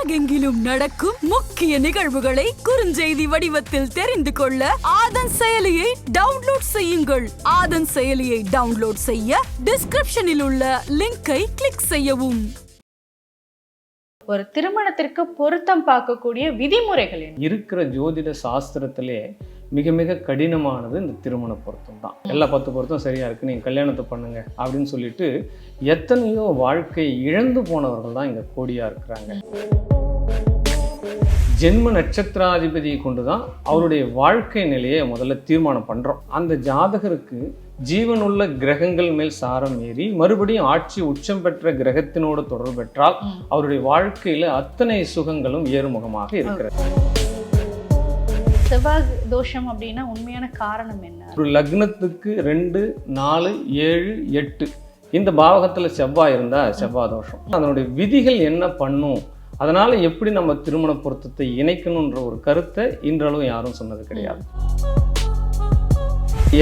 உலகெங்கிலும் நடக்கும் முக்கிய நிகழ்வுகளை குறுஞ்செய்தி வடிவத்தில் தெரிந்து கொள்ள ஆதன் செயலியை டவுன்லோட் செய்யுங்கள். ஆதன் செயலியை டவுன்லோட் செய்ய டிஸ்கிரிப்ஷனில் உள்ள லிங்கை கிளிக் செய்யவும். ஒரு திருமணத்திற்கு பொருத்தம் பார்க்கக்கூடிய விதிமுறைகள் இருக்கிற ஜோதிட சாஸ்திரத்திலே மிக மிக கடினமானது இந்த திருமண பொருத்தம் தான் எல்லா பத்து பொருத்தம் சரியா இருக்கு நீங்க கல்யாணத்தை பண்ணுங்க அப்படின்னு சொல்லிட்டு எத்தனையோ வாழ்க்கை இழந்து போனவர்கள் தான் இங்க கோடியா இருக்கிறாங்க. ஜென்ம நட்சத்திராதிபதியை கொண்டு தான் அவருடைய வாழ்க்கை நிலையை முதல்ல தீர்மானம் பண்றோம். அந்த ஜாதகருக்கு ஜீவனுள்ள கிரகங்கள் மேல் சாரம் ஏறி மறுபடியும் ஆட்சி உச்சம் பெற்ற கிரகத்தினோடு தொடர்பு பெற்றால் அவருடைய வாழ்க்கையில அத்தனை சுகங்களும் ஏறுமுகமாக இருக்கிறது. செவ்வாய் தோஷம் அப்படின்னா உண்மையான காரணம் என்ன? ஒரு லக்னத்துக்கு ரெண்டு நாலு ஏழு எட்டு. இந்த பாவகத்தில் செவ்வாய் இருந்தா செவ்வாய் தோஷம். அதனுடைய விதிகள் என்ன பண்ணும்? அதனால் எப்படி நம்ம திருமண பொருத்தத்தை இணைக்கணுன்ற ஒரு கருத்தை இன்றளவும் யாரும் சொன்னது கிடையாது.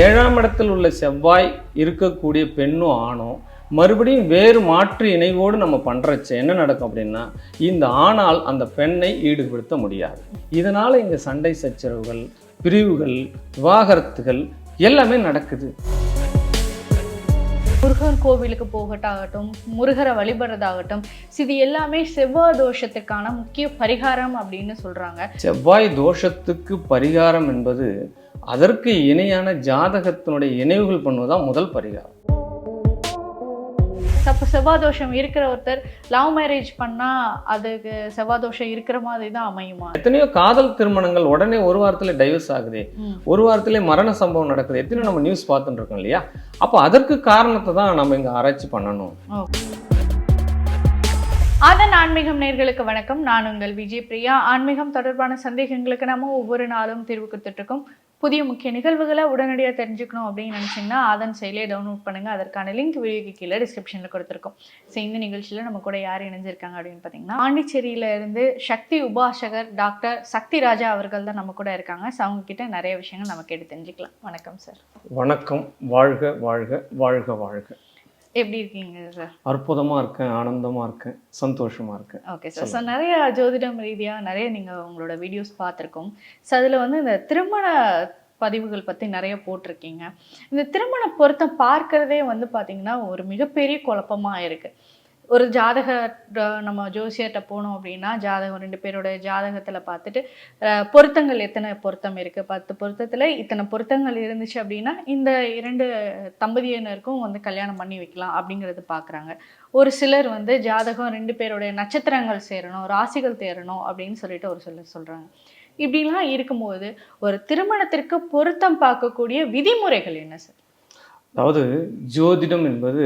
ஏழாம் இடத்தில் உள்ள செவ்வாய் இருக்கக்கூடிய பெண்ணும் ஆணும். மறுபடியும் வேறு மாற்று இணைவோடு நம்ம பண்றச்ச என்ன நடக்கும் அப்படின்னா இந்த ஆணால் அந்த பெண்ணை ஈடுபடுத்த முடியாது. இதனால இங்க சண்டை சச்சரவுகள் பிரிவுகள் விவாகரத்துகள் எல்லாமே நடக்குது. முருகன் கோவிலுக்கு போகட்டாகட்டும் முருகரை வழிபடுறதாகட்டும் இது எல்லாமே செவ்வாய் தோஷத்துக்கான முக்கிய பரிகாரம் அப்படின்னு சொல்றாங்க. செவ்வாய் தோஷத்துக்கு பரிகாரம் என்பது அதற்கு இணையான ஜாதகத்தினுடைய இணைவுகள் பண்ணுவதுதான் முதல் பரிகாரம். அப்போ செவ்வாய் தோஷம் இருக்கிற ஒருத்தர் லவ் மேரேஜ் பண்ணா அதுக்கு செவ்வாய் தோஷம் இருக்கிற மாதிரி தான் அமையுமா? எத்தனையோ காதல் திருமணங்கள் உடனே ஒரு வாரத்துல டைவர்ஸ் ஆகுதே. ஒரு வாரத்திலே மரண சம்பவம் நடக்குது. எத்தனையோ நம்ம நியூஸ் பார்த்துட்டு இருக்கோம் இல்லையா? அப்போ அதற்கு காரணத்தை தான் நம்ம இங்க ஆராய்ச்சி பண்ணணும். அதன் ஆன்மீகம் நேர்களுக்கு வணக்கம். நான் உங்கள் விஜய் பிரியா. ஆன்மீகம் தொடர்பான சந்தேகங்களுக்கு நம்ம ஒவ்வொரு நாளும் தீர்வு கொடுத்துட்டு இருக்கோம். புதிய முக்கிய நிகழ்வுகளை உடனடியாக தெரிஞ்சுக்கணும் அப்படின்னு நினச்சிங்கன்னா அதன் செயலியை டவுன்லோட் பண்ணுங்க. அதற்கான லிங்க் வீடியோக்கு கீழே டிஸ்கிரிப்ஷனில் கொடுத்துருக்கோம். ஸோ இந்த நிகழ்ச்சியில் நம்ம கூட யார் இணைஞ்சிருக்காங்க அப்படின்னு பார்த்தீங்கன்னா பாண்டிச்சேரியில இருந்து சக்தி உபாசகர் டாக்டர் சக்தி ராஜா அவர்கள் தான் நம்ம கூட இருக்காங்க. ஸோ அவங்க கிட்ட நிறைய விஷயங்கள் நம்ம கேட்டு தெரிஞ்சுக்கலாம். வணக்கம் சார் வணக்கம். வாழ்க வாழ்க வாழ்க வாழ்க. எப்படி இருக்கீங்க சார்? அற்புதமா இருக்கேன் ஆனந்தமா இருக்கேன் சந்தோஷமா இருக்கேன். ஓகே சார் ஸோ நிறைய ஜோதிடம் ரீதியாக நிறைய நீங்கள் உங்களோட வீடியோஸ் பார்த்துருக்கோம். ஸோ அதில் வந்து இந்த திருமண பதிவுகள் பற்றி நிறைய போட்டிருக்கீங்க. இந்த திருமண பொருத்தம் பார்க்கறதே வந்து பார்த்தீங்கன்னா ஒரு மிகப்பெரிய குழப்பமாக இருக்குது ஒரு ஜாதக நம்ம ஜோசியர்கிட்ட போனோம் அப்படின்னா ஜாதகம் ரெண்டு பேரோட ஜாதகத்தில் பார்த்துட்டு பொருத்தங்கள் எத்தனை பொருத்தம் இருக்குது பத்து பொருத்தத்தில் இத்தனை பொருத்தங்கள் இருந்துச்சு அப்படின்னா இந்த இரண்டு தம்பதியினருக்கும் வந்து கல்யாணம் பண்ணி வைக்கலாம் அப்படிங்கிறது பார்க்குறாங்க ஒரு சிலர் வந்து ஜாதகம் ரெண்டு பேருடைய நட்சத்திரங்கள் சேரணும் ராசிகள் தேரணும் அப்படின்னு சொல்லிட்டு ஒரு சிலர் சொல்றாங்க. இப்படிலாம் இருக்கும்போது ஒரு திருமணத்திற்கு பொருத்தம் பார்க்கக்கூடிய விதிமுறைகள் என்ன சார்? அதாவது ஜோதிடம் என்பது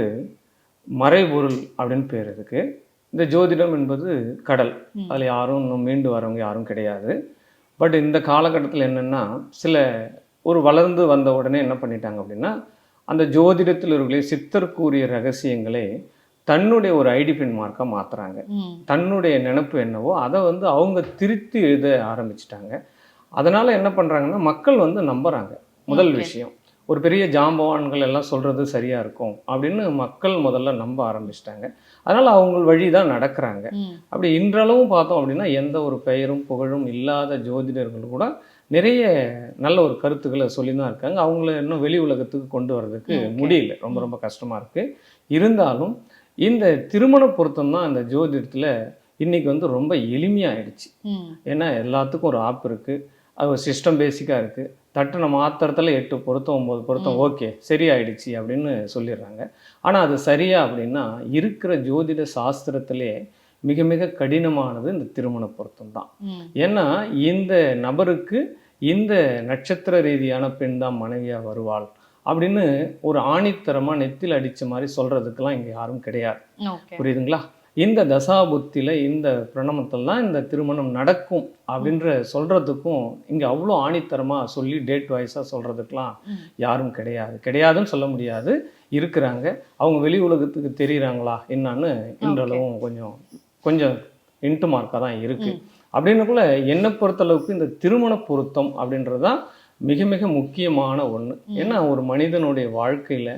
மறைபொருள் அப்படின்னு பேர் இருக்கு இந்த ஜோதிடம் என்பது கடல். அதில் யாரும் இன்னும் மீண்டு வரவங்க யாரும் கிடையாது. பட் இந்த காலகட்டத்தில் என்னென்னா சில ஒரு வளர்ந்து வந்த உடனே என்ன பண்ணிட்டாங்க அப்படின்னா அந்த ஜோதிடத்தில் இருக்கிற சித்தர் கூறிய ரகசியங்களை தன்னுடைய ஒரு ஐடிபின் மார்க்காக மாற்றுறாங்க தன்னுடைய நினப்பு என்னவோ அதை வந்து அவங்க திருத்தி எழுத ஆரம்பிச்சிட்டாங்க. அதனால் என்ன பண்ணுறாங்கன்னா மக்கள் வந்து நம்புகிறாங்க முதல். விஷயம். ஒரு பெரிய ஜாம்பவான்கள் எல்லாம் சொல்கிறது சரியாக இருக்கும் அப்படின்னு மக்கள் முதல்ல நம்ப ஆரம்பிச்சிட்டாங்க. அதனால் அவங்க வழி தான் நடக்கிறாங்க அப்படி இன்றளவும் பார்த்தோம் அப்படின்னா எந்த ஒரு பெயரும் புகழும் இல்லாத ஜோதிடர்கள் கூட நிறைய நல்ல ஒரு கருத்துக்களை சொல்லி தான் இருக்காங்க. அவங்கள இன்னும் வெளி உலகத்துக்கு கொண்டு வர்றதுக்கு. முடியல. ரொம்ப ரொம்ப கஷ்டமாக இருக்குது இருந்தாலும் இந்த திருமண பொருத்தம் தான் இந்த ஜோதிடத்தில் இன்னைக்கு வந்து ரொம்ப எளிமையாயிடுச்சு. ம். ஏன்னா எல்லாத்துக்கும் ஒரு ஆப் இருக்குது அது ஒரு சிஸ்டம் பேசிக்காக இருக்குது தட்டுன மாத்திரத்தில் எட்டு பொருத்தம் ஒம்பது பொருத்தம் ஓகே சரியாயிடுச்சு அப்படின்னு சொல்லிடுறாங்க. ஆனால் அது சரியா அப்படின்னா இருக்கிற ஜோதிட சாஸ்திரத்திலே மிக மிக கடினமானது இந்த திருமண பொருத்தம் தான். ஏன்னா இந்த நபருக்கு இந்த நட்சத்திர ரீதியான பெண் தான் மனைவியாக வருவாள் அப்படின்னு ஒரு ஆணித்தரமாக நெத்தில் அடித்த மாதிரி சொல்கிறதுக்கெல்லாம் இங்கே யாரும் கிடையாது. புரியுதுங்களா? இந்த தசாபுத்தியில் இந்த பிரணமத்தில் தான் இந்த திருமணம் நடக்கும் அப்படின்ற சொல்கிறதுக்கும் இங்கே அவ்வளோ ஆணித்தரமாக சொல்லி டேட் வைஸாக சொல்கிறதுக்கெலாம். யாரும் கிடையாது. கிடையாதுன்னு சொல்ல முடியாது. இருக்கிறாங்க. அவங்க வெளி உலகத்துக்கு தெரியுறாங்களா? என்னன்னு இன்றளவும் கொஞ்சம் கொஞ்சம் இன்ட்டு மார்க்காக தான் இருக்குது அப்படின்னுக்குள்ள என்னை பொறுத்தளவுக்கு இந்த திருமண பொருத்தம் அப்படின்றது தான் மிக மிக முக்கியமான ஒன்று ஏன்னா ஒரு மனிதனுடைய வாழ்க்கையில்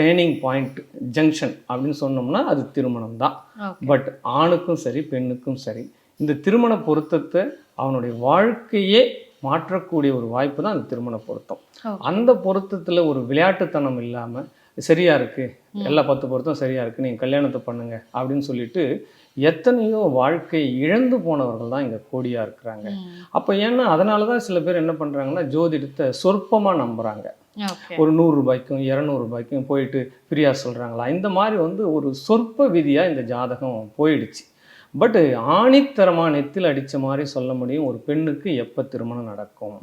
டேர்னிங் பாயிண்ட் ஜங்ஷன் அப்படின்னு சொன்னோம்னா அது திருமணம் தான் பட் ஆணுக்கும் சரி பெண்ணுக்கும் சரி இந்த திருமண பொருத்தத்தை அவனுடைய வாழ்க்கையே மாற்றக்கூடிய ஒரு வாய்ப்பு தான் அந்த திருமண பொருத்தம். அந்த பொருத்தத்துல ஒரு விளையாட்டுத்தனம் இல்லாம சரியா இருக்கு எல்லா பத்து பொருத்தம் சரியா இருக்கு நீங்க கல்யாணத்தை பண்ணுங்க அப்படின்னு சொல்லிட்டு எத்தனையோ வாழ்க்கை இழந்து போனவர்கள் தான் இங்க கோடியா இருக்கிறாங்க. அப்ப ஏன்னா அதனால தான் சில பேர் என்ன பண்றாங்கன்னா ஜோதிடத்தை சொற்பமா நம்புறாங்க. ஓகே ஒரு நூறு ரூபாய்க்கும் இரநூறு ரூபாய்க்கும் போயிட்டு ஃப்ரீயா சொல்றாங்களா? இந்த மாதிரி வந்து ஒரு சொற்ப விதியா இந்த ஜாதகம் போயிடுச்சு. பட் ஆணித்தரமா நெத்தில் அடிச்ச மாதிரி சொல்ல முடியும். ஒரு பெண்ணுக்கு எப்ப திருமணம் நடக்கும்?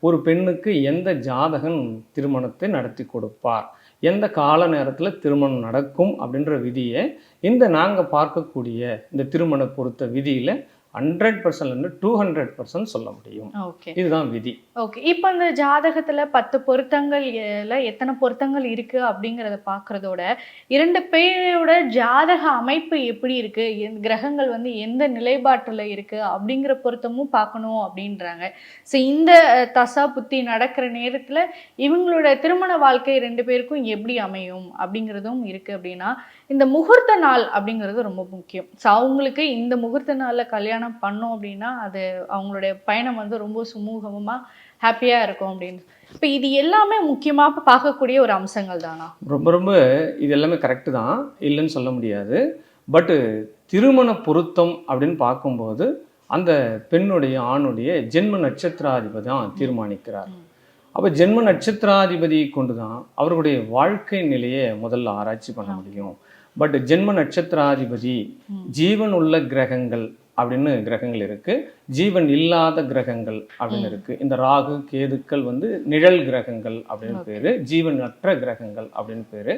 ஒரு பெண்ணுக்கு எந்த ஜாதகன் திருமணத்தை நடத்தி கொடுப்பார்? எந்த கால நேரத்துல திருமணம் நடக்கும்? அப்படின்ற விதியை இந்த நாங்க பார்க்கக்கூடிய இந்த திருமண பொருத்த விதியில hundred percent to hundred percent சொல்ல முடியும். ஓகே இதுதான் விதி. ஓகே இப்போ அந்த ஜாதகத்துல பத்து பொருத்தங்கள்ல எத்தனை பொருத்தங்கள் இருக்கு அப்படிங்கறத பார்க்கறதோட இரண்டு பேரோட ஜாதக அமைப்பு எப்படி இருக்கு? எந்த- கிரகங்கள் வந்து எந்த நிலைப்பாட்டுல இருக்கு? அப்படிங்கிற பொருத்தமும் பார்க்கணும் அப்படின்றாங்க. ஸோ இந்த தசா புத்தி நடக்கிற நேரத்துல இவங்களோட திருமண வாழ்க்கை ரெண்டு பேருக்கும் எப்படி அமையும் அப்படிங்கிறதும் இருக்கு அப்படின்னா இந்த முகூர்த்த நாள் அப்படிங்கிறது ரொம்ப முக்கியம். ஸோ அவங்களுக்கு இந்த முகூர்த்த நாள்ல கல்யாணம் பண்ணோம் அப்படின்னா அது அவங்களுடைய பயணம் வந்து ரொம்ப சுமூகமா ஹாப்பியா இருக்கும் அப்படின்னு. இப்போ இது எல்லாமே முக்கியமா பார்க்கக்கூடிய ஒரு அம்சங்கள் தானா? ரொம்ப ரொம்ப இது எல்லாமே கரெக்டு தான். இல்லைன்னு சொல்ல முடியாது. பட்டு திருமண பொருத்தம் அப்படின்னு பார்க்கும்போது அந்த பெண்ணுடைய ஆணுடைய ஜென்ம நட்சத்திராதிபதி தான் தீர்மானிக்கிறார். அப்போ ஜென்ம நட்சத்திராதிபதி கொண்டு தான் அவர்களுடைய வாழ்க்கை நிலையை முதல்ல ஆராய்ச்சி பண்ண முடியும். பட் ஜென்ம நட்சத்திராதிபதி ஜீவன் உள்ள கிரகங்கள் அப்படின்னு கிரகங்கள் இருக்கு. ஜீவன் இல்லாத கிரகங்கள் அப்படின்னு இருக்கு. இந்த ராகு கேதுக்கள் வந்து நிழல் கிரகங்கள் அப்படின்னு பேரு. ஜீவன் அற்ற கிரகங்கள் அப்படின்னு பேரு.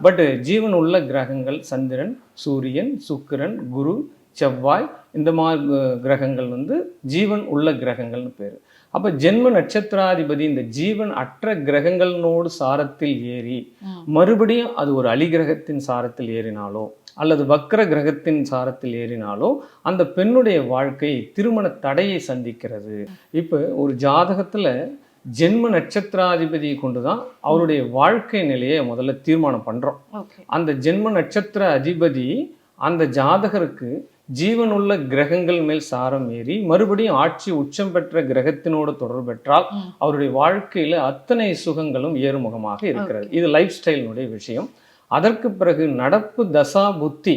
பட் ஜீவன் உள்ள கிரகங்கள் சந்திரன் சூரியன் சுக்கிரன் குரு செவ்வாய் இந்த மாதிரி கிரகங்கள் வந்து ஜீவன் உள்ள கிரகங்கள்னு பேர். அப்போ ஜென்ம நட்சத்திராதிபதி இந்த ஜீவன் அற்ற கிரகங்களோடு சாரத்தில் ஏறி மறுபடியும் அது ஒரு அலிகிரகத்தின் சாரத்தில் ஏறினாலோ அல்லது வக்ர கிரகத்தின் சாரத்தில் ஏறினாலோ அந்த பெண்ணுடைய வாழ்க்கை திருமண தடையை சந்திக்கிறது. இப்போ ஒரு ஜாதகத்துல ஜென்ம நட்சத்திராதிபதியை கொண்டு தான் அவருடைய வாழ்க்கை நிலையை முதல்ல தீர்மானம் பண்றோம். ஓகே. அந்த ஜென்ம நட்சத்திர அதிபதி அந்த ஜாதகருக்கு ஜீவனுள்ள கிரகங்கள் மேல் சாரம் ஏறி மறுபடியும் ஆட்சி உச்சம் பெற்ற கிரகத்தினோடு தொடர்பு பெற்றால் ம். அவருடைய வாழ்க்கையில அத்தனை சுகங்களும் ஏறுமுகமாக இருக்கிறது. இது லைஃப் ஸ்டைலினுடைய விஷயம். அதற்கு பிறகு நடப்பு தசா புத்தி.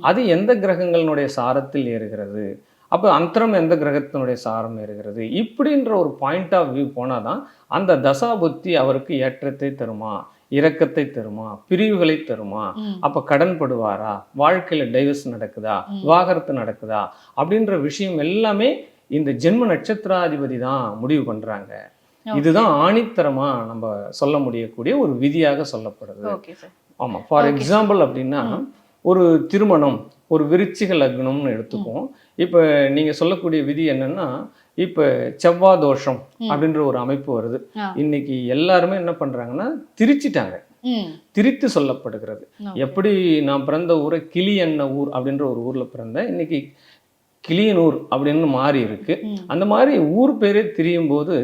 அது எந்த கிரகங்களினுடைய சாரத்தில் ஏறுகிறது? அப்போ அந்தரம் எந்த கிரகத்தினுடைய சாரம் ஏறுகிறது? இப்படின்ற ஒரு பாயிண்ட் ஆஃப் வியூ போனாதான் அந்த தசா புத்தி அவருக்கு ஏற்றத்தை தருமா? இரக்கத்தை தருமா? பிரிவுகளை தருமா. அப்ப கடன் படுவாரா? வாழ்க்கையில டைவர்ஸ் நடக்குதா? விவாகரத்து நடக்குதா? அப்படின்ற விஷயம் எல்லாமே இந்த ஜென்ம நட்சத்திராதிபதி தான் முடிவு பண்றாங்க. இதுதான் ஆணித்தரமா நம்ம சொல்ல முடியக்கூடிய ஒரு விதியாக சொல்லப்படுது. ஆமா ஃபார் எக்ஸாம்பிள் அப்படின்னா ஒரு திருமணம் ஒரு விருச்சிக லக்னம்னு எடுத்துக்குவோம். இப்போ நீங்க சொல்லக்கூடிய விதி என்னன்னா இப்போ செவ்வாய் தோஷம் அப்படின்ற ஒரு அமைப்பு வருது. இன்னைக்கு எல்லாருமே என்ன பண்றாங்கன்னா திரிச்சிட்டாங்க. திரித்து சொல்லப்படுகிறது. எப்படி நான் பிறந்த ஊரை கிளியன்ன ஊர் அப்படின்ற ஒரு ஊர்ல பிறந்தேன். இன்னைக்கு கிளியனூர் அப்படின்னு மாறி இருக்கு. அந்த மாதிரி ஊர் பேரே திரியும் போது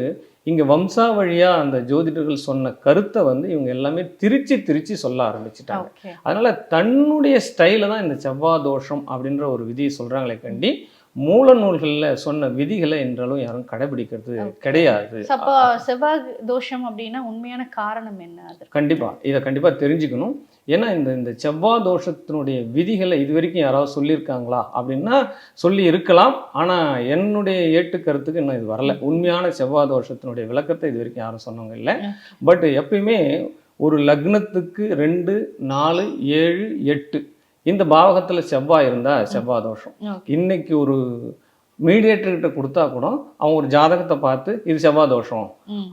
இங்க வம்சாவழியா அந்த ஜோதிடர்கள் சொன்ன கருத்தை வந்து இவங்க எல்லாமே திரிச்சு திரிச்சு சொல்ல ஆரம்பிச்சிட்டாங்க. அதனால தன்னுடைய ஸ்டைல தான் இந்த செவ்வாய் தோஷம் அப்படின்ற ஒரு விதியை சொல்றாங்களே கண்டி மூல நூல்கள்ல சொன்ன விதிகளை என்றாலும் யாரும் கடைபிடிக்கிறது கிடையாது. அப்போ செவ்வாய் தோஷம் அப்படின்னா உண்மையான காரணம் என்ன அது? கண்டிப்பா. இதை கண்டிப்பா தெரிஞ்சுக்கணும். ஏன்னா இந்த இந்த செவ்வாய் தோஷத்தினுடைய விதிகளை இது வரைக்கும் யாராவது சொல்லியிருக்காங்களா? அப்படின்னா சொல்லி இருக்கலாம். ஆனா என்னுடைய ஏட்டு கருத்துக்கு இன்னும் இது வரல. உண்மையான செவ்வாய் தோஷத்தினுடைய விளக்கத்தை இது வரைக்கும் யாரும் சொன்னவங்க இல்லை. பட் எப்பயுமே ஒரு லக்னத்துக்கு ரெண்டு நாலு ஏழு எட்டு இந்த பாவகத்துல செவ்வாய் இருந்தா செவ்வாய் தோஷம். இன்னைக்கு ஒரு மீடியேட்டர் கிட்ட கொடுத்தா கூட அவன் ஒரு ஜாதகத்தை பார்த்து இது செவ்வாய் தோஷம்.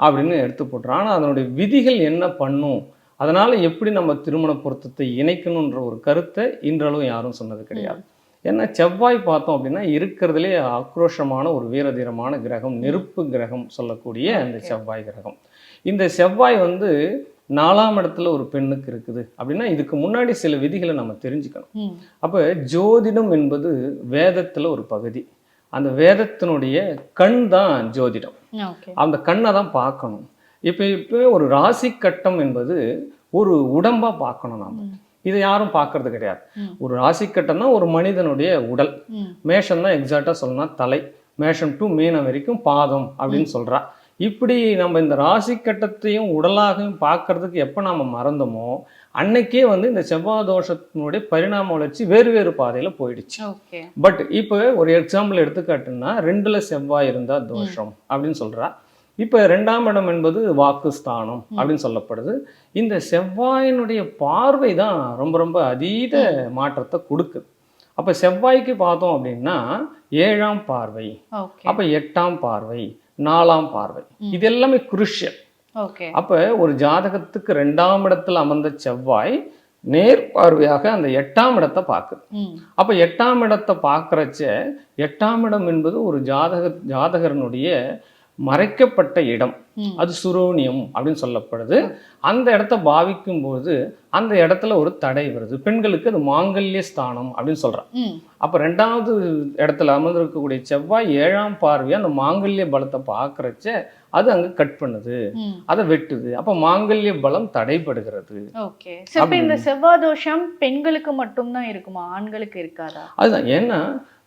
அப்படின்னு எடுத்து போட்டுறான். ஆனால் அதனுடைய விதிகள் என்ன பண்ணும்? அதனால எப்படி நம்ம திருமண பொருத்தத்தை இணைக்கணுன்ற ஒரு கருத்தை இன்றளவும் யாரும் சொன்னது கிடையாது. ஏன்னா செவ்வாய் பார்த்தோம் அப்படின்னா இருக்கிறதுலே ஆக்ரோஷமான ஒரு வீரதீரமான கிரகம் நெருப்பு கிரகம் சொல்லக்கூடிய அந்த செவ்வாய் கிரகம். இந்த செவ்வாய் வந்து நாலாம் இடத்துல ஒரு பெண்ணுக்கு இருக்குது. அப்படின்னா இதுக்கு முன்னாடி சில விதிகளை நம்ம தெரிஞ்சுக்கணும். அப்போ ஜோதிடம் என்பது வேதத்துல ஒரு பகுதி. அந்த வேதத்தினுடைய கண் தான் ஜோதிடம். அந்த கண்ணை தான் பார்க்கணும். இப்போ இப்போ ஒரு ராசி கட்டம் என்பது ஒரு உடம்பா பார்க்கணும் நாம. இதை யாரும் பார்க்கறது கிடையாது. ஒரு ராசிக்கட்டம் தான் ஒரு மனிதனுடைய உடல். மேஷம் தான் எக்ஸாக்டா சொல்லணும்னா தலை. மேஷம் டு மீனம் வரைக்கும் பாதம் அப்படின்னு சொல்றா. இப்படி நம்ம இந்த ராசி கட்டத்தையும் உடலாகவும் பார்க்கறதுக்கு எப்போ நாம மறந்தோமோ அன்னைக்கே வந்து இந்த செவ்வாய் தோஷத்தினுடைய பரிணாம வளர்ச்சி வேறு வேறு பாதையில போயிடுச்சு. பட் இப்போ ஒரு எக்ஸாம்பிள் எடுத்துக்காட்டுன்னா ரெண்டுல செவ்வாய் இருந்தா தோஷம் அப்படின்னு சொல்றா. இப்போ ரெண்டாம் இடம் என்பது வாக்குஸ்தானம் அப்படின்னு சொல்லப்படுது. இந்த செவ்வாயினுடைய பார்வை தான் ரொம்ப ரொம்ப அதீத மாற்றத்தை கொடுக்குது. அப்ப செவ்வாய்க்கு பார்த்தோம் அப்படின்னா ஏழாம் பார்வை. அப்ப எட்டாம் பார்வை. நாலாம் பார்வை. இது எல்லாமே குருஷியல் அப்ப ஒரு ஜாதகத்துக்கு ரெண்டாம் இடத்துல அமர்ந்த செவ்வாய் நேர் பார்வையாக அந்த எட்டாம் இடத்தை பார்க்குது. அப்ப எட்டாம் இடத்தை பார்க்கறச்ச எட்டாம் இடம் என்பது ஒரு ஜாதக ஜாதகரனுடைய மறைக்கப்பட்ட இடம். அது சுரோனியம் அப்படின்னு சொல்லப்படுது. அந்த இடத்த பாவிக்கும் போது அந்த இடத்துல ஒரு தடை வருது. பெண்களுக்கு அது மாங்கல்ய ஸ்தானம் அப்படின்னு சொல்றான் ம். அப்ப ரெண்டாவது இடத்துல அமர்ந்திருக்கக்கூடிய செவ்வாய் ஏழாம் பார்வையை அந்த மாங்கல்ய பலத்தை பார்க்கறச்ச அது அங்க கட் பண்ணுது. அதை வெட்டுது. அப்ப மாங்கல்ய பலம் தடைபடுகிறது. இந்த செவ்வாய் தோஷம் பெண்களுக்கு மட்டும்தான் இருக்குமா? ஆண்களுக்கு இருக்காதா? அதுதான். ஏன்னா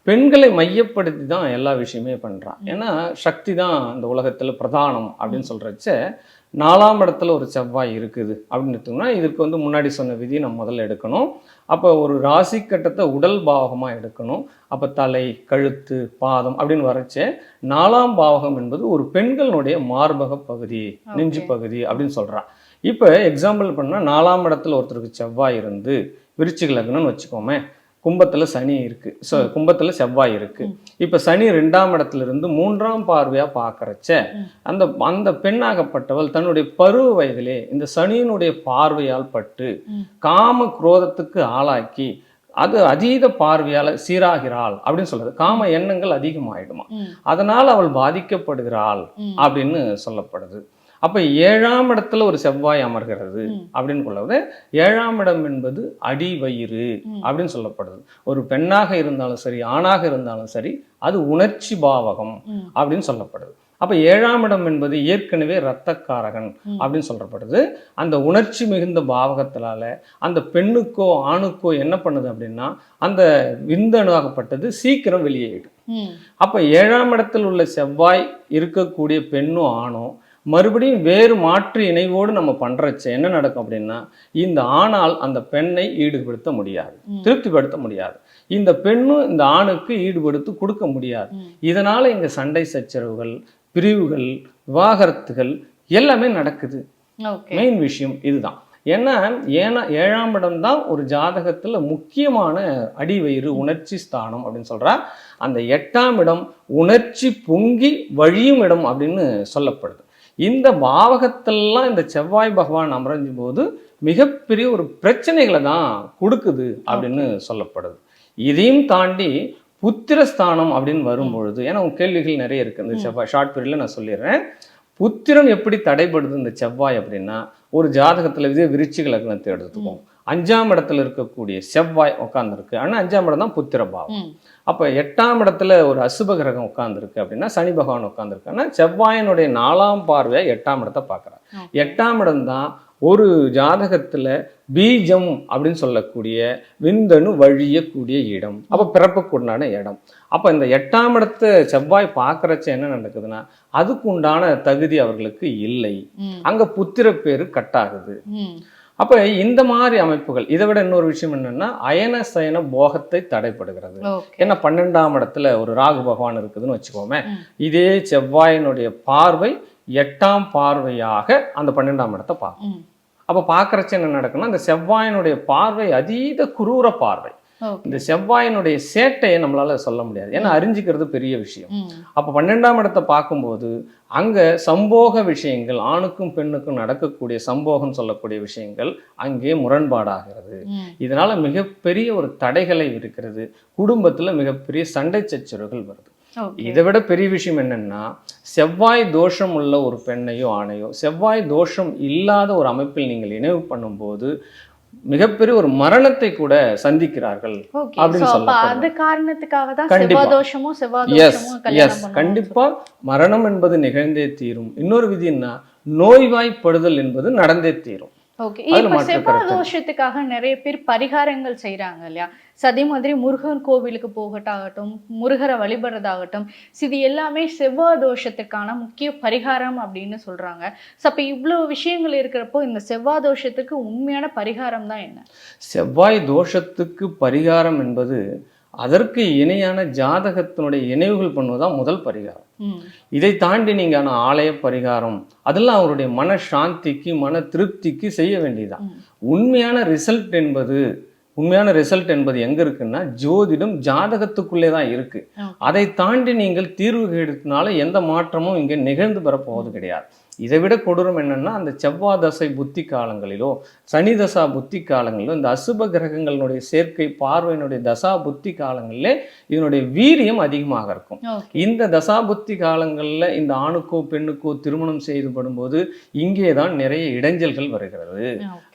பெண்களை மையப்படுத்தி தான் எல்லா விஷயமே பண்றான். ஏன்னா சக்தி தான் இந்த உலகத்துல பிரதானம் அப்படின்னு சொல்றச்ச நாலாம் இடத்துல ஒரு செவ்வாய் இருக்குது அப்படின்னு எடுத்தோம்னா இதுக்கு வந்து முன்னாடி சொன்ன விதி நம்ம முதல்ல எடுக்கணும். அப்போ ஒரு ராசி கட்டத்தை உடல் பாவகமா எடுக்கணும். அப்போ தலை கழுத்து பாதம் அப்படின்னு வரச்சே நாலாம் பாவகம் என்பது ஒரு பெண்களுடைய மார்பக பகுதி நெஞ்சு பகுதி அப்படின்னு சொல்றான். இப்போ எக்ஸாம்பிள் பண்ணா நாலாம் இடத்துல ஒருத்தருக்கு செவ்வாய் இருந்து விருச்சிக லக்னம்னு வச்சுக்கோமே கும்பத்துல சனி இருக்கு. ஸோ கும்பத்துல செவ்வாய் இருக்கு. இப்ப சனி ரெண்டாம் இடத்துல இருந்து மூன்றாம் பார்வையா பார்க்கறச்ச அந்த அந்த பெண்ணாகப்பட்டவள் தன்னுடைய பருவ வயதிலே இந்த சனியினுடைய பார்வையால் பட்டு. காம குரோதத்துக்கு ஆளாக்கி அது அதீத பார்வையால சீராகிறாள் அப்படின்னு சொல்றது. காம எண்ணங்கள் அதிகமாயிடுமா. அதனால் அவள் பாதிக்கப்படுகிறாள். அப்படின்னு சொல்லப்படுது. அப்ப ஏழாம் இடத்துல ஒரு செவ்வாய் அமர்கிறது. அப்படின்னு கொள்ளவது ஏழாம் இடம் என்பது அடி வயிறு. அப்படின்னு சொல்லப்படுது ஒரு பெண்ணாக இருந்தாலும் சரி ஆணாக இருந்தாலும் சரி அது உணர்ச்சி பாவகம். அப்படின்னு சொல்லப்படுது அப்ப ஏழாம் இடம் என்பது ஏற்கனவே இரத்தக்காரகன் ம். அப்படின்னு சொல்லப்படுது அந்த உணர்ச்சி மிகுந்த பாவகத்தினால அந்த பெண்ணுக்கோ ஆணுக்கோ என்ன பண்ணுது அப்படின்னா அந்த விந்தணுவாகப்பட்டது சீக்கிரம் வெளியேறிடும் அப்ப ஏழாம் இடத்தில் உள்ள செவ்வாய் இருக்கக்கூடிய பெண்ணும் ஆணும் மறுபடியும் வேறு மாற்று இணைவோடு நம்ம பண்றச்ச என்ன நடக்கும் அப்படின்னா இந்த ஆணால் அந்த பெண்ணை ஈடுபடுத்த முடியாது. திருப்திப்படுத்த முடியாது. இந்த பெண்ணும் இந்த ஆணுக்கு ஈடுபடுத்தி கொடுக்க முடியாது. இதனால இங்க சண்டை சச்சரவுகள் பிரிவுகள் விவாகரத்துகள் எல்லாமே நடக்குது. மெயின் விஷயம் இதுதான். ஏன்னா ஏன்னா ஏழாம் இடம் தான் ஒரு ஜாதகத்துல முக்கியமான அடிவயிறு உணர்ச்சி ஸ்தானம் அப்படின்னு சொல்றா. அந்த எட்டாம் இடம் உணர்ச்சி பொங்கி வழியும் இடம் அப்படின்னு சொல்லப்படுது. இந்த பாவகத்தெல்லாம் இந்த செவ்வாய் பகவான் அமர்ந்தும் போது மிகப்பெரிய ஒரு பிரச்சனைகளை தான் கொடுக்குது அப்படின்னு சொல்லப்படுது. இதையும் தாண்டி புத்திரஸ்தானம் அப்படின்னு வரும்பொழுது ஏன்னா உங்க கேள்விகள் நிறைய இருக்கு. இந்த செவ்வாய் ஷார்ட் பீரியட்ல நான் சொல்லிடுறேன். புத்திரம் எப்படி தடைபடுது இந்த செவ்வாய் அப்படின்னா ஒரு ஜாதகத்துல இதே விருச்சிக லக்னத்தை எடுத்துக்குவோம். அஞ்சாம் இடத்துல இருக்கக்கூடிய செவ்வாய் உட்கார்ந்துருக்கு ஆனா அஞ்சாம் இடம் தான் புத்திர பாவம். ம். அப்ப எட்டாம் இடத்துல ஒரு அசுப கிரகம் உட்கார்ந்துருக்கு அப்படின்னா சனி பகவான் உட்கார்ந்துருக்குன்னா செவ்வாயினுடைய நாலாம் பார்வையை எட்டாம் இடத்தை பார்க்கறார். எட்டாம் இடம் தான் ஒரு ஜாதகத்துல பீஜம் அப்படின்னு சொல்லக்கூடிய விந்தணு வழியக்கூடிய இடம். அப்ப பிறப்புக்குண்டான இடம். அப்ப இந்த எட்டாம் இடத்தை செவ்வாய் பார்க்கறச்ச என்ன நடக்குதுன்னா அதுக்கு உண்டான தகுதி அவர்களுக்கு இல்லை. அங்க புத்திர பேரு கட்டாகுது. அப்ப இந்த மாதிரி அமைப்புகள் இதை விட இன்னொரு விஷயம் என்னன்னா அயன சயன போகத்தை தடைப்படுகிறது ஏன்னா பன்னெண்டாம் இடத்துல ஒரு ராகு பகவான் இருக்குதுன்னு வச்சுக்கோமே. இதே செவ்வாயினுடைய பார்வை எட்டாம் பார்வையாக அந்த பன்னெண்டாம் இடத்தை பார்க்கும். அப்ப பார்க்கறச்ச என்ன நடக்கும்னா அந்த செவ்வாயினுடைய பார்வை அதீத குரூர பார்வை. இந்த செவ்வாயினுடைய சேட்டையை நம்மளால சொல்ல முடியாது. ஏன்னா அறிஞ்சிக்கிறது பெரிய விஷயம். அப்ப பன்னெண்டாம் இடத்தை பார்க்கும்போது அங்க சம்போக விஷயங்கள் ஆணுக்கும் பெண்ணுக்கும் நடக்கக்கூடிய சம்போகம் சொல்லக்கூடிய விஷயங்கள் அங்கே முரண்பாடாகிறது. இதனால மிகப்பெரிய ஒரு தடைகளை இருக்கிறது குடும்பத்துல மிகப்பெரிய சண்டை சச்சரவுகள் வருது. இதை விட பெரிய விஷயம் என்னன்னா செவ்வாய் தோஷம் உள்ள ஒரு பெண்ணையோ ஆணையோ செவ்வாய் தோஷம் இல்லாத ஒரு அமைப்பில் நீங்கள் இணைவு பண்ணும்போது மிகப்பெரிய ஒரு மரணத்தை கூட சந்திக்கிறார்கள் அப்படின்னு சோ அப்ப சொல்லப்படுது. அந்த காரணத்துக்காக தான் கண்டிப்பா. மரணம் என்பது நிகழ்ந்தே தீரும் இன்னொரு விதி என்ன நோய்வாய்ப்படுதல் என்பது நடந்தே தீரும் ஓகே இப்ப செவ்வாய். தோஷத்துக்காக நிறைய பேர் பரிகாரங்கள் செய்றாங்க இல்லையா? அதே மாதிரி முருகன் கோவிலுக்கு போகட்டாகட்டும் முருகரை வழிபடுறதாகட்டும் இது எல்லாமே செவ்வாய் தோஷத்துக்கான முக்கிய பரிகாரம் அப்படின்னு சொல்றாங்க. ஸோ அப்போ இவ்வளோ விஷயங்கள் இருக்கிறப்போ இந்த செவ்வாய் தோஷத்துக்கு உண்மையான பரிகாரம் தான் என்ன? செவ்வாய் தோஷத்துக்கு பரிகாரம் என்பது அதற்கு இணையான ஜாதகத்தினுடைய இணைவுகள் பண்ணுவதுதான் முதல் பரிகாரம். இதை தாண்டி நீங்க ஆன ஆலய பரிகாரம் அதெல்லாம் அவருடைய மன சாந்திக்கு மன திருப்திக்கு செய்ய வேண்டியதுதான். உண்மையான ரிசல்ட் என்பது உண்மையான ரிசல்ட் என்பது எங்க இருக்குன்னா ஜோதிடம் ஜாதகத்துக்குள்ளே தான் இருக்கு. அதை தாண்டி நீங்கள் தீர்வு எடுத்தனால எந்த மாற்றமும் இங்கே நிகழ்ந்து பெறப்போவது கிடையாது. இதை விட கொடூரம் என்னன்னா அந்த செவ்வாய் தசை புத்தி காலங்களிலோ சனி தசா புத்தி காலங்களிலோ இந்த அசுப கிரகங்களுடைய சேர்க்கை பார்வையினுடைய தசா புத்தி காலங்களிலே இதனுடைய வீரியம் அதிகமாக இருக்கும். இந்த தசா புத்தி காலங்களில் இந்த ஆணுக்கோ பெண்ணுக்கோ திருமணம் செய்து படும்போது இங்கே தான் நிறைய இடைஞ்சல்கள் வருகிறது.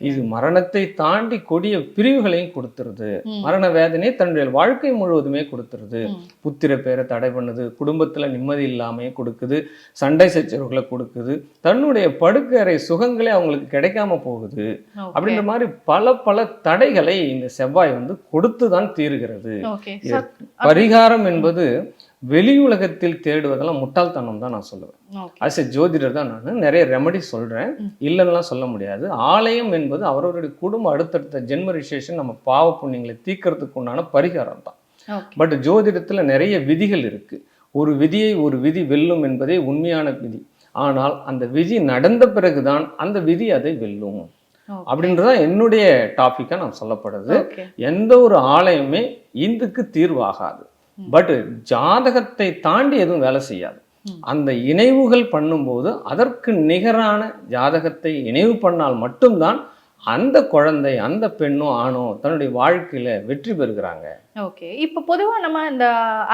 இது மரணத்தை தாண்டி கொடிய பிரிவுகளையும் கொடுத்துருது. மரண வேதனை தன்னுடைய வாழ்க்கை முழுவதுமே கொடுத்துருது. புத்திர பேரை தடை பண்ணுது குடும்பத்துல நிம்மதி இல்லாமையே கொடுக்குது சண்டை சச்சரவுகளை கொடுக்குது தன்னுடைய படுக்கறை சுகங்களே அவங்களுக்கு கிடைக்காம போகுது அப்படின்ற மாதிரி பல பல தடைகளை இந்த செவ்வாய் வந்து கொடுத்து தான் தீருகிறது பரிகாரம் என்பது வெளி உலகத்தில் தேடுவதெல்லாம் முட்டாள்தனம் தான் நான் சொல்லுவேன். அஸ் எ ஜோதிடர் தான் நான் நிறைய ரெமடி சொல்றேன். இல்லைன்னுலாம் சொல்ல முடியாது. ஆலயம் என்பது அவரவருடைய குடும்ப அடுத்தடுத்த ஜென்ம ரிசேஷன் நம்ம பாவ புண்ணியங்களை தீர்க்கறதுக்கு உண்டான பரிகாரம் தான். பட் ஜோதிடத்துல நிறைய விதிகள் இருக்கு. ஒரு விதியை ஒரு விதி வெல்லும் என்பதே உண்மையான விதி. ஆனால் அந்த விதி நடந்த பிறகுதான் அந்த விதி அதை வெல்லும். அப்படின்றதான் என்னுடைய டாபிக்கா நான் சொல்லப்படுது எந்த ஒரு ஆலயமே இந்துக்கு தீர்வாகாது. பட் ஜாதகத்தை தாண்டி எதுவும் வேலை செய்யாது. அந்த இணைவுகள் பண்ணும்போது அதற்கு நிகரான ஜாதகத்தை இணைவு பண்ணால் மட்டும்தான் அந்த குழந்தை அந்த பெண்ணோ ஆணோ தன்னுடைய வாழ்க்கையில வெற்றி பெறுகிறாங்க. ஓகே. இப்போ பொதுவா நம்ம இந்த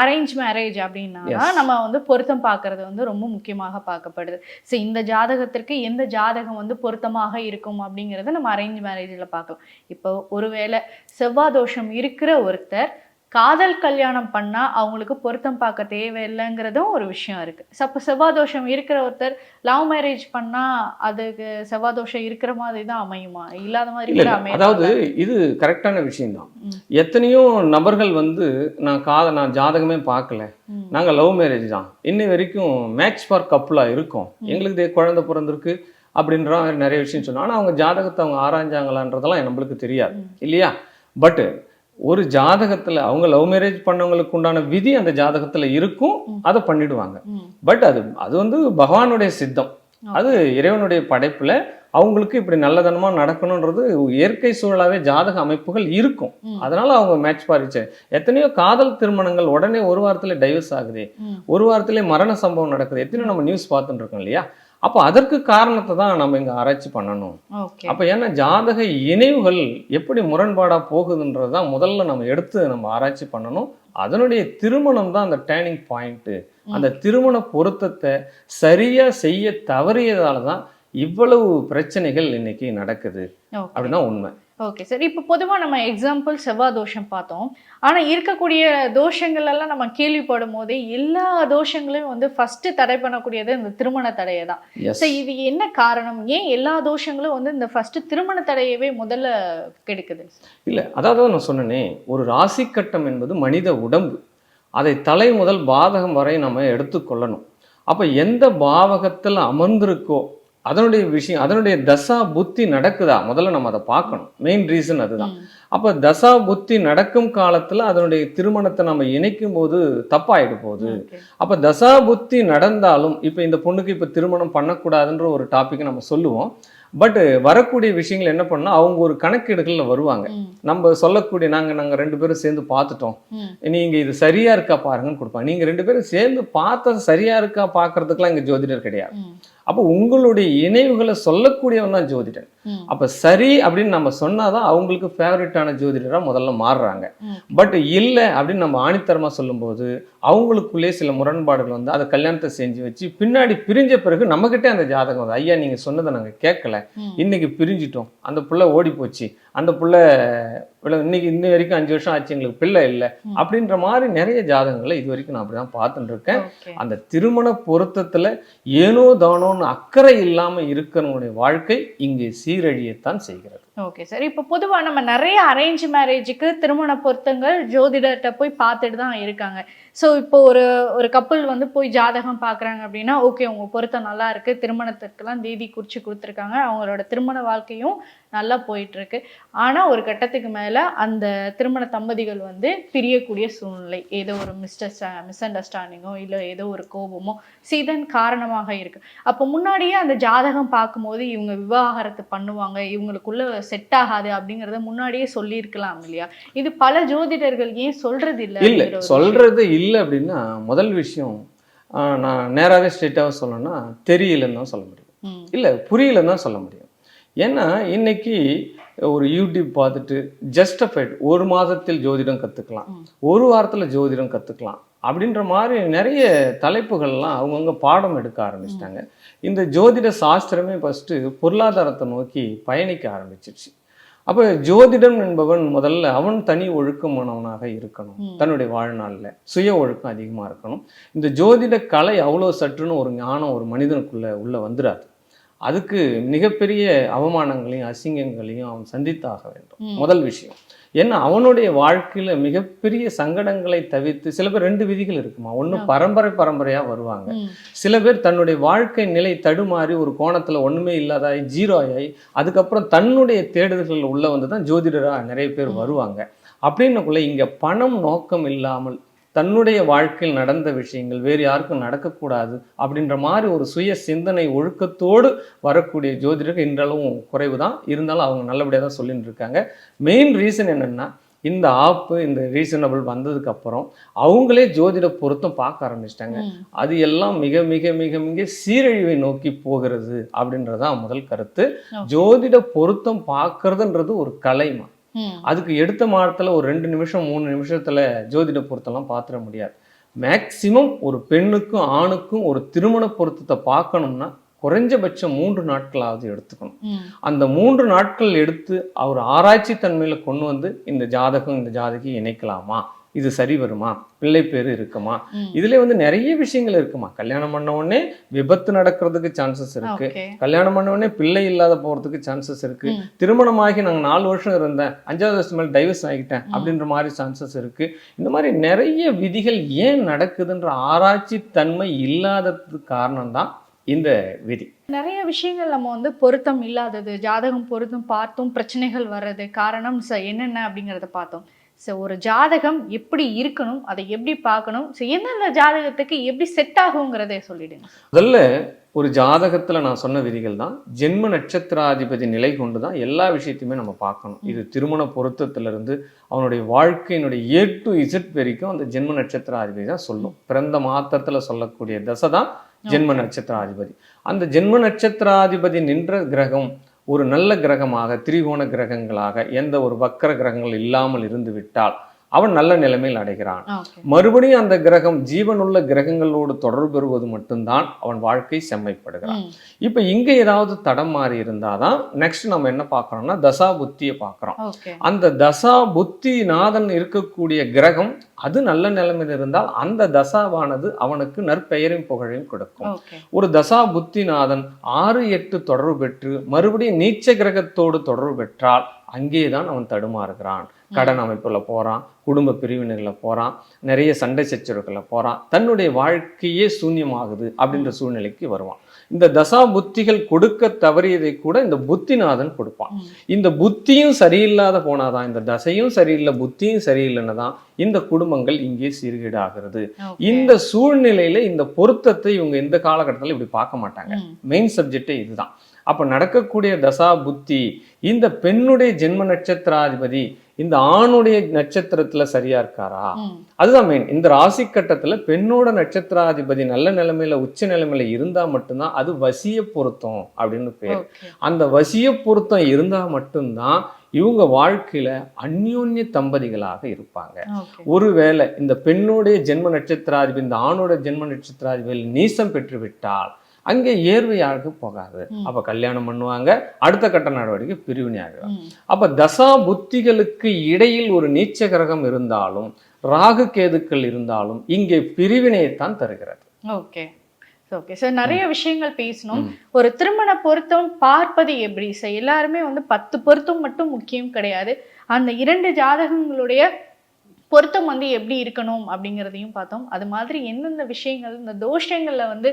அரேஞ்ச் மேரேஜ் அப்படின்னா. நம்ம வந்து பொருத்தம் பார்க்கறது வந்து ரொம்ப முக்கியமாக பார்க்கப்படுது. ஸோ இந்த ஜாதகத்திற்கு எந்த ஜாதகம் வந்து பொருத்தமாக இருக்கும் அப்படிங்கிறத நம்ம அரேஞ்ச் மேரேஜில் பார்க்கலாம். இப்போ ஒருவேளை செவ்வாய் தோஷம் இருக்கிற ஒருத்தர் காதல் கல்யாணம் பண்ணா அவங்களுக்கு பொருத்தம் பார்க்க தேவையில்லைங்கிறதும் ஒரு விஷயம் இருக்கு. ஸோ அப்போ செவ்வாய் தோஷம் இருக்கிற ஒருத்தர் லவ் மேரேஜ் பண்ணா அதுக்கு செவ்வாய் தோஷம் இருக்கிற மாதிரி தான் அமையுமா? இல்லாத மாதிரி அதாவது இது கரெக்டான விஷயம்தான். எத்தனையோ நபர்கள் வந்து நான் காத நான் ஜாதகமே பார்க்கல. ம். நாங்க லவ் மேரேஜ் தான். இன்னை வரைக்கும் மேட்ச் ஃபார் கப்புலா இருக்கோம். எங்களுக்கு குழந்தை பிறந்திருக்கு அப்படின்ற நிறைய விஷயம் சொன்னா ஆனா அவங்க ஜாதகத்தை அவங்க ஆராய்ஞ்சாங்களான்றதெல்லாம் நம்மளுக்கு தெரியாது. இல்லையா? பட் ஒரு ஜாதகத்துல அவங்க லவ் மேரேஜ் பண்ணவங்களுக்கு உண்டான விதி அந்த ஜாதகத்துல இருக்கும் அதை பண்ணிடுவாங்க. பட் அது அது வந்து பகவானுடைய சித்தம். அது இறைவனுடைய படைப்புல அவங்களுக்கு இப்படி நல்லதனமா நடக்கணுன்றது இயற்கை சூழலாவே ஜாதக அமைப்புகள் இருக்கும். அதனால அவங்க மேட்ச் பாரிச்சு. எத்தனையோ காதல் திருமணங்கள் உடனே ஒரு வாரத்துல டைவர்ஸ் ஆகுது. ஒரு வாரத்திலே மரண சம்பவம் நடக்குது. எத்தனையோ நம்ம நியூஸ் பார்த்துட்டு இருக்கோம் இல்லையா? அப்போ அதற்கு காரணத்தை தான் நம்ம இங்க ஆராய்ச்சி பண்ணணும். அப்ப ஏன்னா ஜாதக இணைவுகள் எப்படி முரண்பாடா போகுதுன்றது தான் முதல்ல நம்ம எடுத்து நம்ம ஆராய்ச்சி பண்ணணும். அதனுடைய திருமணம் தான் அந்த டேர்னிங் பாயிண்ட் அந்த திருமண பொருத்தத்தை சரியா செய்ய தவறியதால தான் இவ்வளவு பிரச்சனைகள் இன்னைக்கு நடக்குது. அப்படின்னா உண்மை. ஓகே சார் இப்போ பொதுவாக நம்ம எக்ஸாம்பிள் செவ்வாய் தோஷம் பார்த்தோம். ஆனால் இருக்கக்கூடிய தோஷங்கள் எல்லாம் நம்ம கேள்விப்படும் போதே எல்லா தோஷங்களையும் வந்து ஃபர்ஸ்ட் தடை பண்ணக்கூடியது இந்த திருமண தடையை தான். ஸோ இது என்ன காரணம்? ஏன் எல்லா தோஷங்களும் வந்து இந்த ஃபர்ஸ்ட் திருமண தடையவே முதல்ல கெடுக்குது? இல்ல அதாவது நான் சொன்னனே ஒரு ராசி கட்டம் என்பது மனித உடம்பு. அதை தலை முதல் பாதகம் வரை நம்ம எடுத்துக்கொள்ளணும். அப்ப எந்த பாவகத்தில் அமர்ந்திருக்கோ அதனுடைய விஷயம் அதனுடைய தசா புத்தி நடக்குதா? முதல்ல நம்ம அதை பார்க்கணும். மெயின் ரீசன் அதுதான். அப்ப தசா புத்தி நடக்கும் காலத்துல அதனுடைய திருமணத்தை நம்ம இணைக்கும் போது தப்பாயிடு போகுது. அப்ப தசா புத்தி நடந்தாலும் இப்ப இந்த பொண்ணுக்கு இப்ப திருமணம் பண்ணக்கூடாதுன்ற ஒரு டாபிக் நம்ம சொல்லுவோம். பட் வரக்கூடிய விஷயங்கள் என்ன பண்ணா அவங்க ஒரு கணக்கீடுகள்ல வருவாங்க. நம்ம சொல்லக்கூடிய நாங்க நாங்க ரெண்டு பேரும் சேர்ந்து பார்த்துட்டோம். நீங்க இது சரியா இருக்கா பாருங்கன்னு கொடுப்பாங்க. நீங்க ரெண்டு பேரும் சேர்ந்து பார்த்தது சரியா இருக்கா பாக்குறதுக்குலாம் இங்க ஜோதிடர் கிடையாது. அப்போ உங்களுடைய இணைவுகளை சொல்லக்கூடியவன் தான் ஜோதிடர் ம். அப்ப சரி அப்படின்னு நம்ம சொன்னாதான் அவங்களுக்கு ஃபேவரட்டான ஜோதிடரா முதல்ல மாறுறாங்க. பட் இல்லை அப்படின்னு நம்ம ஆணித்தரமா சொல்லும்போது அவங்களுக்குள்ளே சில முரண்பாடுகள் வந்து அதை கல்யாணத்தை செஞ்சு வச்சு பின்னாடி பிரிஞ்ச பிறகு நம்மகிட்டே அந்த ஜாதகம் வந்து ஐயா நீங்க சொன்னதை நாங்க கேட்கல. இன்னைக்கு பிரிஞ்சிட்டோம் அந்த புள்ள ஓடி போச்சு அந்த புள்ள இன்னைக்கு இன்ன வரைக்கும் அஞ்சு வருஷம் ஆச்சு எங்களுக்கு பிள்ளை இல்லை. அப்படின்ற மாதிரி நிறைய ஜாதகங்களை இது வரைக்கும் நான் அப்படிதான் பார்த்துட்டு இருக்கேன் அந்த திருமண பொருத்தத்துல ஏனோ தானோன்னு அக்கறை இல்லாம இருக்கிறவங்களுடைய வாழ்க்கை இங்கே சீரழியத்தான் செய்கிறது. ஓகே சார் இப்போ பொதுவாக நம்ம நிறைய அரேஞ்ச் மேரேஜுக்கு திருமண பொருத்தங்கள் ஜோதிடர்கிட்ட போய் பார்த்துட்டு தான் இருக்காங்க. ஸோ இப்போ ஒரு ஒரு கப்பல் வந்து போய் ஜாதகம் பார்க்குறாங்க அப்படின்னா ஓகே உங்கள் பொருத்தம் நல்லா இருக்குது திருமணத்திற்கெல்லாம் தேதி குறித்து கொடுத்துருக்காங்க. அவங்களோட திருமண வாழ்க்கையும் நல்லா போயிட்டுருக்கு. ஆனால் ஒரு கட்டத்துக்கு மேலே அந்த திருமண தம்பதிகள் வந்து பிரியக்கூடிய சூழ்நிலை ஏதோ ஒரு மிஸ்டர் மிஸ் அண்டர்ஸ்டாண்டிங்கோ இல்லை ஏதோ ஒரு கோபமோ சீதன் காரணமாக இருக்குது அப்போ முன்னாடியே அந்த ஜாதகம் பார்க்கும்போது இவங்க விவாகரத்து பண்ணுவாங்க. இவங்களுக்குள்ள செட் ஆகாது அப்படிங்கறத முன்னாடியே சொல்லியிருக்கலாம் இல்லையா? இது பல ஜோதிடர்கள் ஏன் சொல்றது இல்ல இல்ல சொல்றது இல்லை அப்படின்னா முதல் விஷயம் நான் நேராகவே ஸ்ட்ரெயிட்டாக சொல்லணும்னா தெரியலன்னு தான் சொல்ல முடியும். இல்லை புரியலன்னு தான் சொல்ல முடியும். ஏன்னா இன்னைக்கு ஒரு யூடியூப் பார்த்துட்டு ஜஸ்டிஃபைட் ஒரு மாதத்தில் ஜோதிடம் கற்றுக்கலாம். ஒரு வாரத்தில் ஜோதிடம் கற்றுக்கலாம் அப்படின்ற மாதிரி நிறைய தலைப்புகள்லாம் அவங்கவுங்க பாடம் எடுக்க ஆரம்பிச்சிட்டாங்க. இந்த ஜோதிட சாஸ்திரமே ஃபஸ்ட்டு பொருளாதாரத்தை நோக்கி பயணிக்க ஆரம்பிச்சிருச்சு. அப்போ ஜோதிடம் என்பவன் முதல்ல அவன் தனி ஒழுக்கமானவனாக இருக்கணும். தன்னுடைய வாழ்நாளில் சுய ஒழுக்கம் அதிகமாக இருக்கணும். இந்த ஜோதிட கலை அவ்வளோ சற்றுன்னு ஒரு ஞானம் ஒரு மனிதனுக்குள்ள உள்ள வந்துடாது அதுக்கு மிகப்பெரிய அவமானங்களையும் அசிங்கங்களையும் அவன் சந்தித்தாக வேண்டும். முதல் விஷயம். ஏன்னா அவனுடைய வாழ்க்கையில மிகப்பெரிய சங்கடங்களை தவிர்த்து சில பேர் ரெண்டு விதிகள் இருக்குமா ஆ. பரம்பரை பரம்பரையா வருவாங்க சில பேர் தன்னுடைய வாழ்க்கை நிலை தடுமாறி ஒரு கோணத்துல ஒண்ணுமே இல்லாதாயி ஜீரோ ஆகி அதுக்கப்புறம் தன்னுடைய தேடுதல்கள் உள்ள வந்து தான் ஜோதிடரா நிறைய பேர். வருவாங்க அப்படின்னுக்குள்ள இங்க பணம் நோக்கம் இல்லாமல் தன்னுடைய வாழ்க்கையில் நடந்த விஷயங்கள் வேறு யாருக்கும் நடக்கக்கூடாது அப்படின்ற மாதிரி ஒரு சுய சிந்தனை ஒழுக்கத்தோடு வரக்கூடிய ஜோதிடர்கள் இன்றளவும் குறைவு தான் இருந்தாலும் அவங்க நல்லபடியாக தான் சொல்லிட்டு இருக்காங்க. மெயின் ரீசன் என்னன்னா இந்த ஆப்பு இந்த ரீசனபிள் வந்ததுக்கு அப்புறம் அவங்களே ஜோதிட பொருத்தம் பார்க்க ஆரம்பிச்சிட்டாங்க. அது எல்லாம் மிக மிக மிக மிக சீரழிவை நோக்கி போகிறது அப்படின்றதான் முதல் கருத்து. ஜோதிட பொருத்தம் பார்க்கறதுன்றது ஒரு கலைமா அதுக்கு எடுத்த மாதத்துல ஒரு ரெண்டு நிமிஷம் மூணு நிமிஷத்துல ஜோதிட பொருத்தம்லாம் பார்த்துட முடியாது. மேக்சிமம் ஒரு பெண்ணுக்கும் ஆணுக்கும் ஒரு திருமண பொருத்தத்தை பார்க்கணும்னா குறைஞ்சபட்சம் மூன்று நாட்களாவது எடுத்துக்கணும். அந்த மூன்று நாட்கள் எடுத்து அவர் ஆராய்ச்சி தன்மையில கொண்டு வந்து இந்த ஜாதகம் இந்த ஜாதகி இணைக்கலாமா? இது சரி வருமா? பிள்ளை பேரு இருக்குமா. இதுல வந்து நிறைய விஷயங்கள் இருக்குமா? கல்யாணம் பண்ண உடனே விபத்து நடக்கிறதுக்கு சான்சஸ் இருக்கு. கல்யாணம் பண்ண உடனே பிள்ளை இல்லாத போறதுக்கு சான்சஸ் இருக்கு. ம். திருமணமாகி நாங்க நாலு வருஷம் இருந்தேன். அஞ்சாவது வருஷம் மேல டைவர்ஸ் ஆகிட்டேன். அப்படின்ற மாதிரி சான்சஸ் இருக்கு. இந்த மாதிரி நிறைய விதிகள் ஏன் நடக்குதுன்ற ஆராய்ச்சி தன்மை இல்லாததுக்கு காரணம் தான் இந்த விதி. நிறைய விஷயங்கள் நம்ம வந்து பொருத்தம் இல்லாதது ஜாதகம் பொருத்தம் பார்த்தும் பிரச்சனைகள் வர்றது காரணம் என்னென்ன அப்படிங்கிறத பார்த்தோம். ஸோ ஒரு ஜாதகம் எப்படி இருக்கணும் அதை எப்படி பார்க்கணும் ஸோ எந்தெந்த ஜாதகத்துக்கு எப்படி செட் ஆகுங்கிறதை சொல்லிடுங்க. முதல்ல ஒரு ஜாதகத்துல நான் சொன்ன விதிகள் தான் ஜென்ம நட்சத்திராதிபதி நிலை கொண்டு தான் எல்லா விஷயத்தையுமே நம்ம பார்க்கணும். இது திருமண பொருத்தத்துல இருந்து அவனுடைய வாழ்க்கையினுடைய ஏ டு இசட் வரைக்கும் அந்த ஜென்ம நட்சத்திராதிபதி தான் சொல்லும். பிறந்த மாத்திரத்துல சொல்லக்கூடிய தசை தான் ஜென்ம நட்சத்திராதிபதி. அந்த ஜென்ம நட்சத்திராதிபதி நின்ற கிரகம் ஒரு நல்ல கிரகமாக திரிகோண கிரகங்களாக எந்த ஒரு வக்கர கிரகங்கள் இல்லாமல் இருந்துவிட்டால் அவன் நல்ல நிலைமையில் அடைகிறான். மறுபடியும் அந்த கிரகம் ஜீவனுள்ள கிரகங்களோடு தொடர்பு பெறுவது மட்டும்தான் அவன் வாழ்க்கை செம்மைப்படுகிறான். இப்ப இங்க ஏதாவது தடம் மாறி இருந்தாதான் நெக்ஸ்ட் நம்ம என்ன பார்க்கறோம்னா தசா புத்தியை பார்க்கறோம். அந்த தசா புத்தி நாதன் இருக்கக்கூடிய கிரகம் அது நல்ல நிலைமையில் இருந்தால் அந்த தசாவானது அவனுக்கு நற்பெயரையும் புகழையும் கொடுக்கும். ஒரு தசா புத்திநாதன் ஆறு எட்டு தொடர்பு பெற்று மறுபடியும் நீச்ச கிரகத்தோடு தொடர்பு பெற்றால் அங்கேதான் அவன் தடுமாறுகிறான். கடன் அமைப்புல போறான். குடும்ப பிரிவினைகளை போறான் நிறைய சண்டை சச்சரவுகளை போறான் தன்னுடைய வாழ்க்கையே சூன்யமாகுது அப்படின்ற சூழ்நிலைக்கு வருவான். இந்த தசா புத்திகள் கொடுக்க தவறியதை கூட இந்த புத்திநாதன் கொடுப்பான். இந்த புத்தியும் சரியில்லாத போனாதான் இந்த தசையும் சரியில்லை புத்தியும் சரியில்லைன்னு தான் இந்த குடும்பங்கள் இங்கே சீர்கேடு ஆகிறது ஓகே. இந்த சூழ்நிலையில இந்த பொருத்தத்தை இவங்க இந்த காலகட்டத்தில் இப்படி பார்க்க மாட்டாங்க. மெயின் சப்ஜெக்டே இதுதான். அப்ப நடக்கக்கூடிய தசா புத்தி இந்த பெண்ணுடைய ஜென்ம நட்சத்திராதிபதி இந்த ஆணுடைய நட்சத்திரத்துல சரியா இருக்காரா? அதுதான் மெயின் இந்த ராசி கட்டத்துல பெண்ணோட நட்சத்திராதிபதி நல்ல நிலைமையில உச்ச நிலைமையில இருந்தா மட்டும்தான் அது வசிய பொருத்தம் அப்படின்னு பேர். அந்த வசிய பொருத்தம் இருந்தா மட்டும்தான் இவங்க வாழ்க்கையில அந்யோன்ய தம்பதிகளாக இருப்பாங்க. ஒருவேளை இந்த பெண்ணுடைய ஜென்ம நட்சத்திராதிபதி இந்த ஆணோட ஜென்ம நட்சத்திராதிபதி நீசம் பெற்று விட்டால் அங்கே ஏர்வையாக போகாது. அப்ப கல்யாணம் பண்ணுவாங்க அடுத்த கட்ட நடவடிக்கை பிரிவினை ஆகிடும் ம். அப்ப தசா புத்திகளுக்கு இடையில் ஒரு நீச்ச கிரகம் இருந்தாலும் ராகு கேதுக்கள் இருந்தாலும் இங்கே பிரிவினையைத்தான் தருகிறது. ஓகே. ஓகே சார் நிறைய விஷயங்கள் பேசணும். ஒரு திருமண பொருத்தம் பார்ப்பது எப்படி? சார் எல்லாருமே வந்து பத்து பொருத்தம் மட்டும் முக்கியம் கிடையாது. அந்த இரண்டு ஜாதகங்களுடைய பொருத்தம் வந்து எப்படி இருக்கணும் அப்படிங்கிறதையும் பார்த்தோம். அது மாதிரி எந்தெந்த விஷயங்கள் இந்த தோஷங்களில் வந்து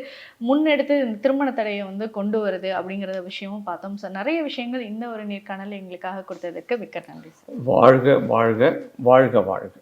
முன்னெடுத்து இந்த திருமண தடையை வந்து கொண்டு வருது அப்படிங்கிறத விஷயமும் பார்த்தோம். சார் நிறைய விஷயங்கள் இந்த ஒரு நேர்காணல் எங்களுக்காக கொடுத்ததுக்கு மிக்க நன்றி சார் வாழ்க வாழ்க வாழ்க வாழ்க.